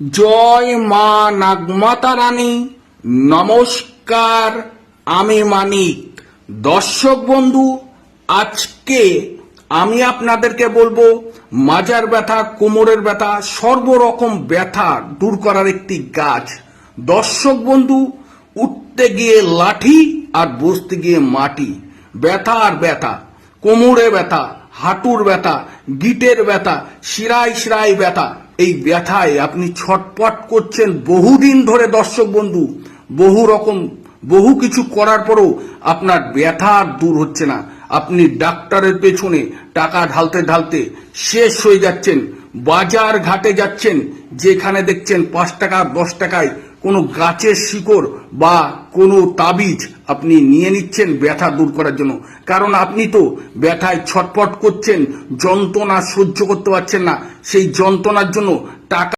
জয় মা নাগমাতা রানী। নমস্কার, আমি মানিক। দর্শক বন্ধু, আজকে আমি আপনাদেরকে বলব, মাজার ব্যথা, কোমরের ব্যথা, সর্বরকম ব্যথা দূর করার একটি গাছ। দর্শক বন্ধু, উঠতে গিয়ে লাঠি আর বসতে গিয়ে মাটি। ব্যথা আর ব্যথা, কোমরে ব্যথা হাঁটুর ব্যথা, গিটের ব্যথা, শিরায় শিরায় ব্যথা। এই ব্যথায় আপনি ছটপট করছেন বহুদিন ধরে, দর্শক বন্ধু। বহু রকম, বহু কিছু করার পরও আপনার ব্যথা দূর হচ্ছে না। আপনি ডাক্তারের পেছনে টাকা ঢালতে ঢালতে শেষ হয়ে যাচ্ছেন, বাজার ঘাটে যাচ্ছেন, যেখানে দেখছেন পাঁচ টাকা, দশ টাকায় কোনো গাছের শিকড় বা কোনো তাবিজ আপনি নিয়ে নিচ্ছেন ব্যথা দূর করার জন্য। কারণ আপনি তো ব্যথায় ছটপট করছেন, যন্ত্রণা সহ্য করতে পারছেন না। সেই যন্ত্রণার জন্য টাকা